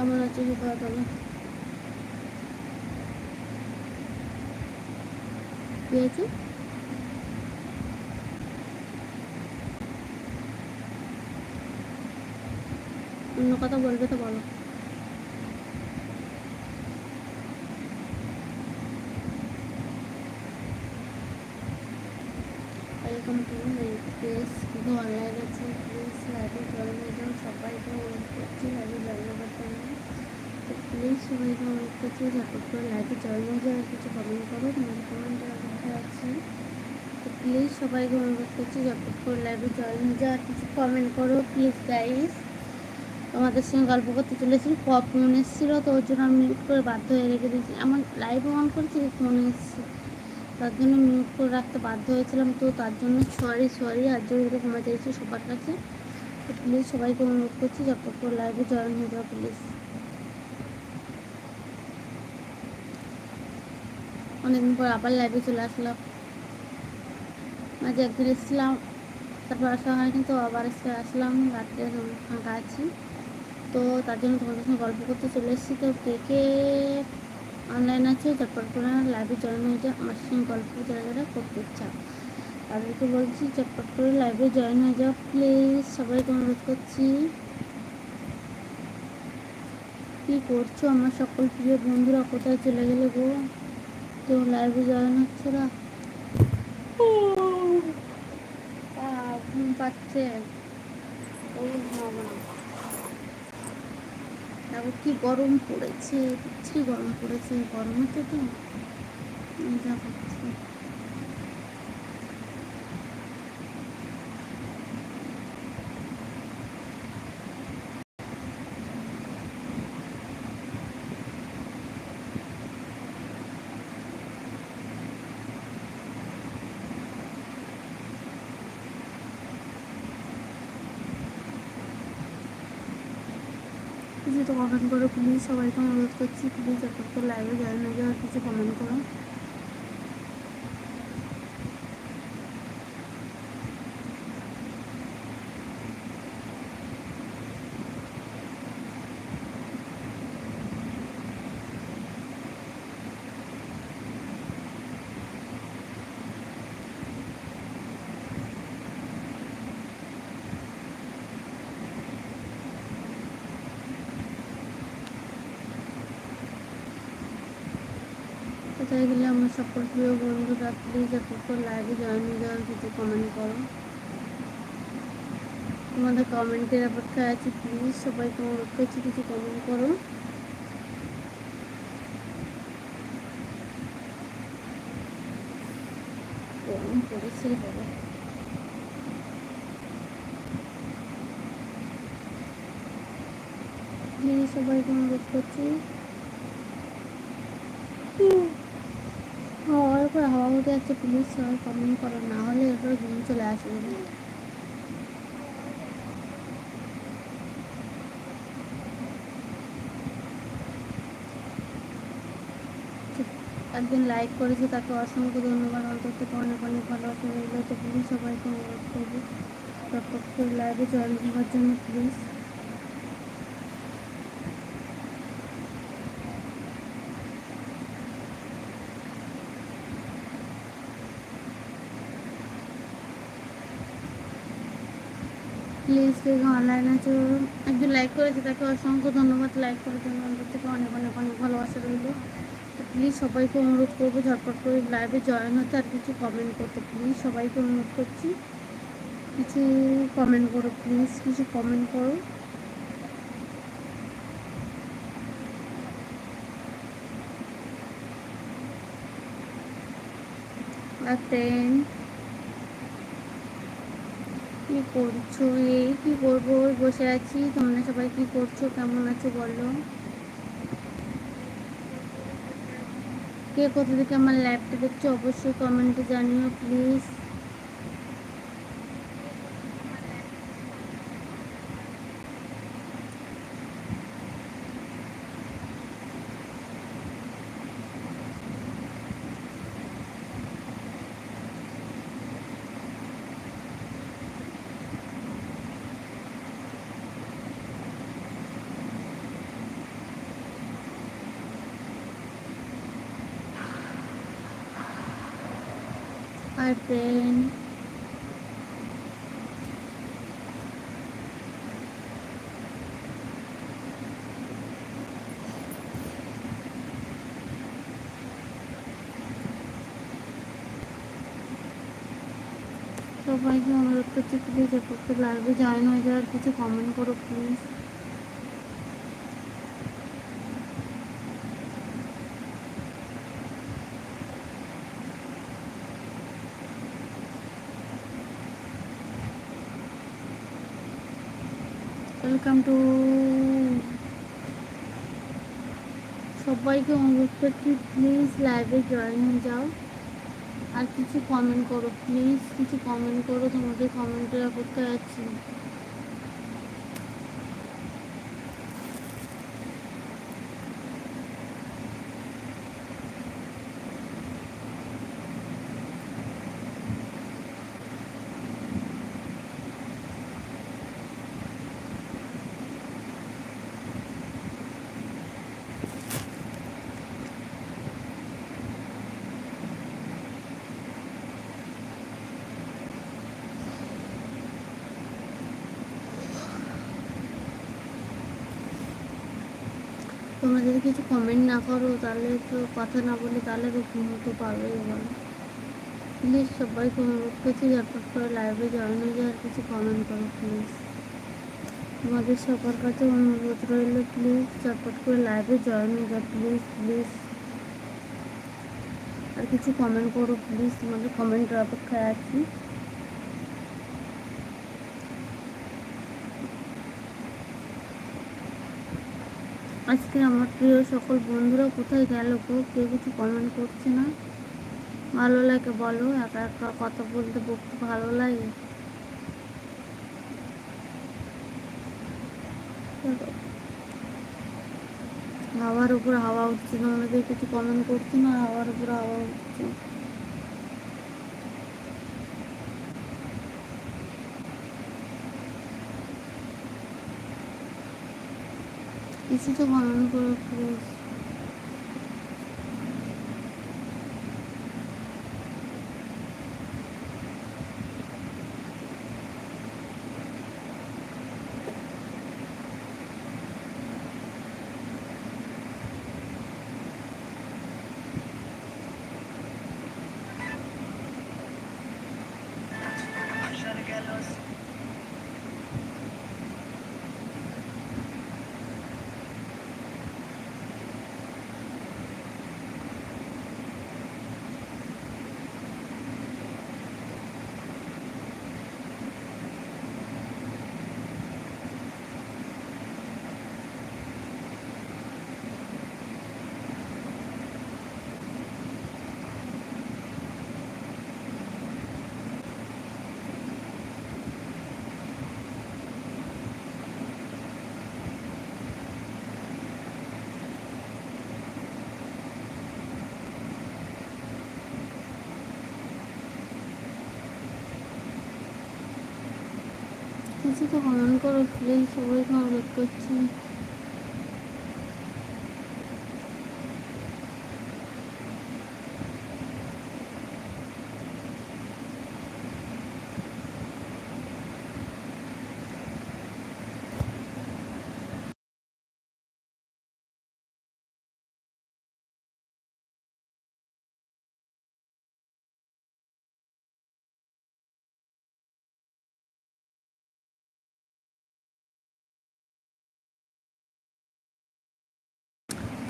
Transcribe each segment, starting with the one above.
কেমন আছে সুপ্রভাত বলো কি হয়েছে? অন্য কথা বলবে তো বলো। ওয়েলকাম টু শুধু অনলাইন আছে সবাইকে অনুরোধ করছি লাইভে জয়েন জন্য তো প্লিজ সবাইকে অনুরোধ করছি ঝটপট করে লাইভে জয়েন হয়ে আর কিছু কমেন্ট করো তোমাদের কমেন্টের অপেক্ষায় আছি তো প্লিজ সবাইকে অনুরোধ করছি ঝটপট করে লাইভে জয়েন হয়ে যাও আর কিছু কমেন্ট করো প্লিজ গাইস তোমাদের সঙ্গে গল্প করতে চলেছি। ফোন এসেছিল? তো ওর জন্য আমি মিউট করে বাধ্য হয়ে রেখে দিয়েছি। আমার লাইভ অন করেছি ফোন এসেছে। তার জন্য মিউট করে রাখতে বাধ্য হয়েছিলাম। তো তার জন্য সরি সরি আর জন্য ক্ষমা চাইছি সবার কাছে। তো প্লিজ সবাইকে অনুরোধ করছি যতক্ষণ লাইভে জয়েন হয়ে যাও প্লিজ অনেকদিন পর আবার লাইভে চলে আসলাম। মাঝে একদিন এসেছিলাম, তারপর আসা হয় কিন্তু আবার আজকে আসলাম, রাত্রে ফাঁকা আছি। তো তার জন্য তোমাদের সঙ্গে গল্প করতে চলে এসেছি। তো কে কে অনলাইন আছে, তারপর করে লাইভে জয়েন হয়ে যায় আমার সঙ্গে গল্প যারা যারা করতে ইচ্ছা তাদেরকে বলছি, চটপট করে লাইভে জয়েন হয়ে যাও প্লিজ সবাইকে অনুরোধ করছি। কি করছ আমার সকল প্রিয় বন্ধুরা, কোথায় চলে গেলে গো? কেউ লাইভে জয়েন হচ্ছে না। ঘুম পাচ্ছে। না কি গরম পড়েছে? বিচ্ছিরি গরম পড়েছে। গরমে তো যা করছে তো কমেন্ট করো প্লিজ সবাইকে অনুরোধ করছি প্লিজ যতক্ষণ লাইভে জয়েন না যাওয়ার কিছু কমেন্ট করো। গেলে আমার সকল প্রিয় বন্ধুরা প্লিজ একটু লাইভে জয়েন হয়ে কিছু কমেন্ট করো। তোমাদের কমেন্টের অপেক্ষায় আছি প্লিজ সবাইকে অনুরোধ করছি কিছু কমেন্ট করো। গরম পড়েছে, বাবা। করছি হাওয়ার উপর হাওয়া উঠে যাচ্ছে প্লিজ সবাই কমেন্ট করো, না হলে এরপরে ঘুম চলে আসবে একদিন লাইক করেছে, তাকে অসংখ্য ধন্যবাদ অন্তর থেকে অনেক অনেক ভালোবাসা রইল, তো প্লিজ সবাইকে অনুরোধ করব করে লাইভে জয়েন হওয়ার জন্য প্লিজ প্লিজ কেউ অনলাইন আছে একজন লাইক করেছে, তাকে অসংখ্য ধন্যবাদ। লাইক করার জন্য অন্তর থেকে অনেক অনেক অনেক ভালোবাসা রইল। তো প্লিজ সবাইকে অনুরোধ করব, ঝটপট করে লাইভে জয়েন হতে আর কিছু কমেন্ট করতে। প্লিজ সবাইকে অনুরোধ করছি, কিছু কমেন্ট করো প্লিজ কিছু কমেন্ট করো। আর টেন কি করছ? এই কি করব? বসে আছি। তোমরা সবাই কি করছ? কেমন আছো বলো? কে কোথা থেকে আমার ল্যাপটপ দেখছ? অবশ্যই কমেন্টে জানিও প্লিজ হাই ফ্রেন্ড সবাইকে অনুরোধ করছি প্লিজ একটু লাইভে জয়েন হয়ে যাওয়ার কিছু কমেন্ট করো প্লিজ ওয়েলকাম টু সবাইকে অনুরোধ করছি প্লিজ লাইভে জয়েন হয়ে যাও। আর কিছু কমেন্ট করো প্লিজ কিছু কমেন্ট করো, তোমাদের কমেন্টের অপেক্ষায় আছি? তোমরা যদি কিছু কমেন্ট না করো, তাহলে তো কথা না বলে তাহলে তো ঘুমোতে পারবে এবার প্লিজ সবাইকে অনুরোধ করছি ঝটপট করে লাইভে জয়েন হয়ে যায় আর কিছু কমেন্ট করো প্লিজ তোমাদের সবার কাছে অনুরোধ রইল প্লিজ ঝটপট করে লাইভে জয়েন হয়ে যাও প্লিজ প্লিজ আর কিছু কমেন্ট করো প্লিজ তোমাদের কমেন্টের অপেক্ষায় আছি। আজকে আমার প্রিয় সকল বন্ধুরা কোথায় গেল গো? কেউ কিছু কমেন্ট করছে না? ভালো লাগে বলো, একা একা কথা বলতে বলতে ভালো লাগে। হাওয়ার উপর হাওয়া উঠছে না তোমাদের কিছু কমেন্ট করছে না? হাওয়ার উপর হাওয়া উঠছে। কিছু তো কমেন্ট করো প্লিজ কিছু তো কমেন্ট করো প্লিজ সবাইকে অনুরোধ করছি।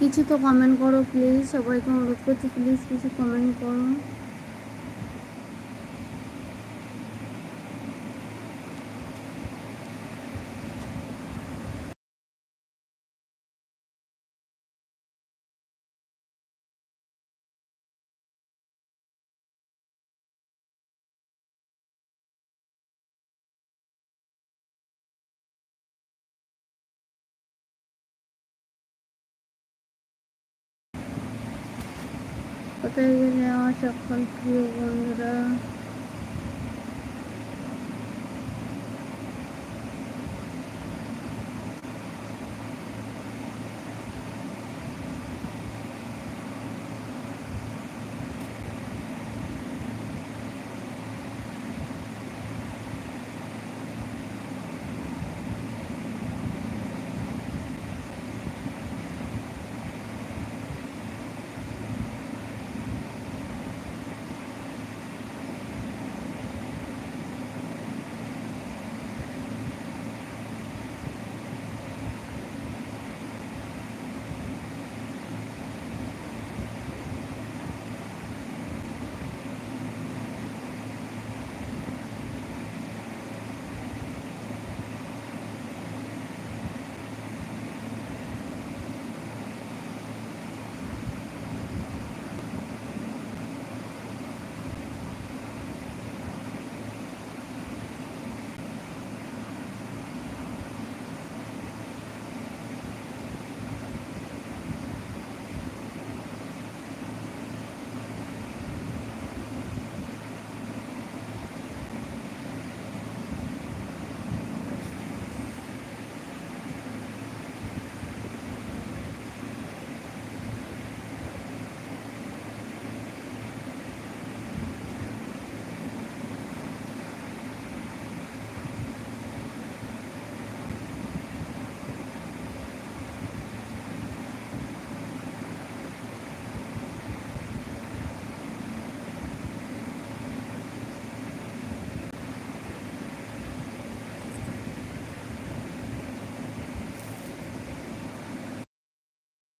কিছু তো কমেন্ট করো প্লিজ সবাইকে অনুরোধ করছি প্লিজ কিছু কমেন্ট করো। কোথায় গেলে আমার সকল প্রিয় বন্ধুরা।